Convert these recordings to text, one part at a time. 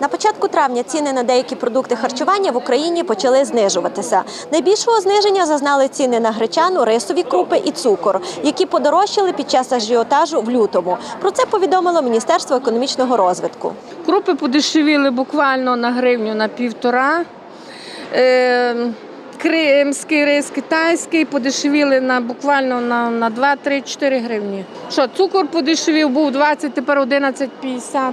На початку травня ціни на деякі продукти харчування в Україні почали знижуватися. Найбільшого зниження зазнали ціни на гречану, рисові крупи і цукор, які подорожчали під час ажіотажу в лютому. Про це повідомило Міністерство економічного розвитку. Крупи подешевіли буквально на гривню на півтора. Е, Кримський рис, китайський подешевіли на буквально на, на 2, 3, 4 гривні. Що, цукор подешевів, був 20, тепер 11,50.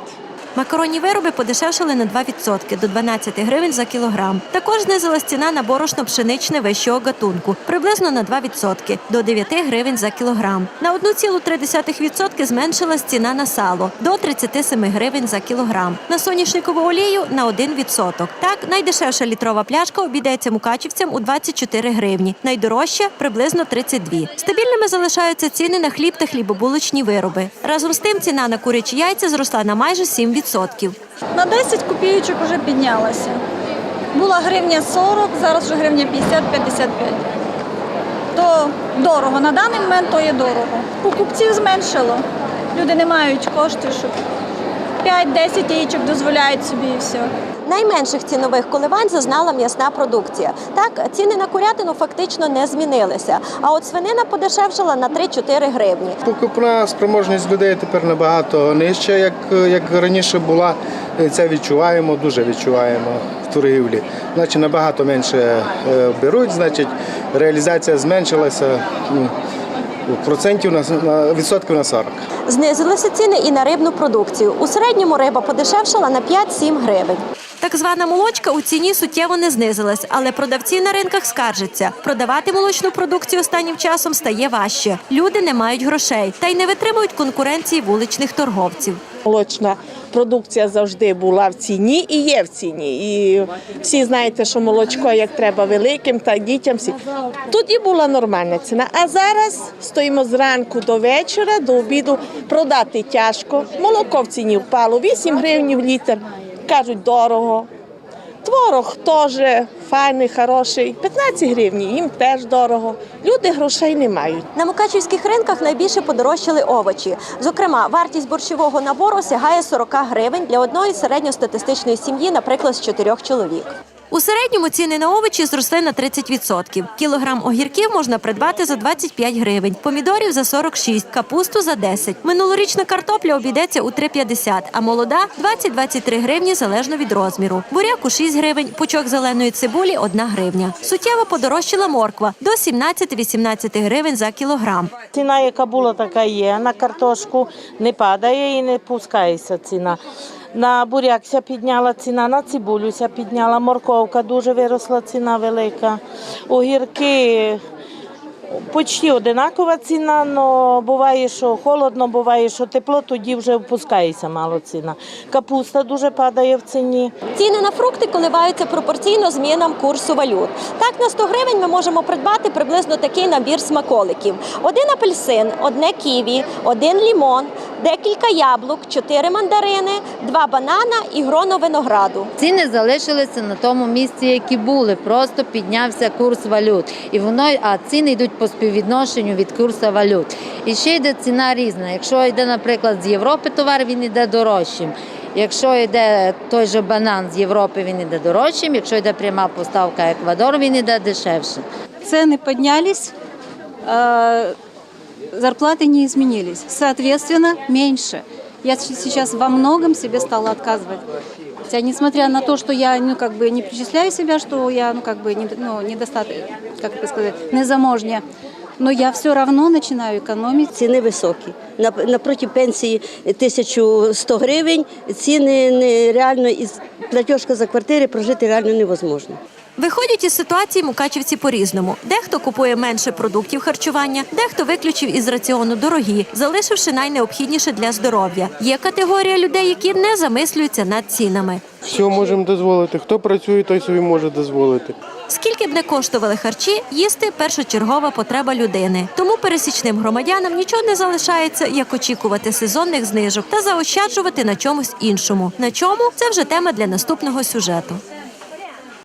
Макаронні вироби подешевшали на 2% до 12 гривень за кілограм. Також знизилась ціна на борошно пшеничне вищого гатунку приблизно на 2% до 9 гривень за кілограм. На 1,3% зменшилась ціна на сало до 37 гривень за кілограм. На соняшникову олію на 1%. Так, найдешевша літрова пляшка обійдеться мукачівцям у 24 гривні, найдорожча приблизно 32. Стабільними залишаються ціни на хліб та хлібобулочні вироби. Разом з тим ціна на курячі яйця зросла на майже 7%. На 10 копійочок вже піднялася. Була гривня 40, зараз вже гривня 50-55. То дорого. На даний момент то є дорого. Покупців зменшило. Люди не мають коштів, щоб 5-10 яєчок дозволяють собі і все. Найменших цінових коливань зазнала м'ясна продукція. Так, ціни на курятину фактично не змінилися. А от свинина подешевшала на 3-4 гривні. Покупна спроможність людей тепер набагато нижча, як, як раніше була. Це відчуваємо, дуже відчуваємо в торгівлі. Значить, набагато менше е, беруть, значить, реалізація зменшилася ну, процентів на, на відсотків на 40. Знизилися ціни і на рибну продукцію. У середньому риба подешевшала на 5-7 гривень. Так звана молочка у ціні суттєво не знизилась, але продавці на ринках скаржаться. Продавати молочну продукцію останнім часом стає важче. Люди не мають грошей та й не витримують конкуренції вуличних торговців. Молочна продукція завжди була в ціні і є в ціні. І всі знаєте, що молочко як треба великим та дітям. Всі. Тоді була нормальна ціна. А зараз стоїмо зранку до вечора, до обіду. Продати тяжко. Молоко в ціні впало 8 гривень в літр. Кажуть, дорого. Творог теж файний, хороший. 15 гривень, їм теж дорого. Люди грошей не мають. На мукачівських ринках найбільше подорожчали овочі. Зокрема, вартість борщового набору сягає 40 гривень для одної середньостатистичної сім'ї, наприклад, з чотирьох чоловік. У середньому ціни на овочі зросли на 30%. Кілограм огірків можна придбати за 25 гривень, помідорів за 46, капусту за 10. Минулорічна картопля обійдеться у 3,50, а молода 20-23 гривні залежно від розміру. Буряк у 6 гривень, пучок зеленої цибулі 1 гривня. Суттєво подорожчала морква до 17-18 гривень за кілограм. Ціна, яка була, така є. На картошку не падає і не пускається ціна. На бурякся підняла ціна, на цибулюся підняла, морковка дуже виросла ціна велика. Огірки почти одинакова ціна, але буває, що холодно, буває, що тепло, тоді вже опускається мало ціна. Капуста дуже падає в ціні. Ціни на фрукти коливаються пропорційно змінам курсу валют. Так, на 100 гривень ми можемо придбати приблизно такий набір смаколиків: один апельсин, одне ківі, один лімон, декілька яблук, чотири мандарини, два банана і гроно винограду. Ціни залишилися на тому місці, які були. Просто піднявся курс валют. І воно, а ціни йдуть по співвідношенню від курсу валют. І ще йде ціна різна. Якщо йде, наприклад, з Європи товар, він йде дорожчим. Якщо йде той же банан з Європи, він йде дорожчим. Якщо йде пряма поставка Еквадору, він йде дешевшим. Цены поднялись, э, зарплаты не изменились. Соответственно, меньше. Я с- сейчас во многом себе стала отказывать. Хотя, несмотря на то, что я ну, как бы не причисляю себя, что я ну, как бы, не, ну, недостаточно, как это сказать, незаможня, но я все равно начинаю экономить. Ціни високі. На- Напроти пенсії 1100 гривень ціни нереально, і платіжка за квартири прожити реально невозможно. Виходять із ситуації мукачівці по-різному. Дехто купує менше продуктів харчування, дехто виключив із раціону дорогі, залишивши найнеобхідніше для здоров'я. Є категорія людей, які не замислюються над цінами. Все можемо дозволити. Хто працює, той собі може дозволити. Скільки б не коштували харчі, їсти першочергова потреба людини. Тому пересічним громадянам нічого не залишається, як очікувати сезонних знижок та заощаджувати на чомусь іншому. На чому це вже тема для наступного сюжету.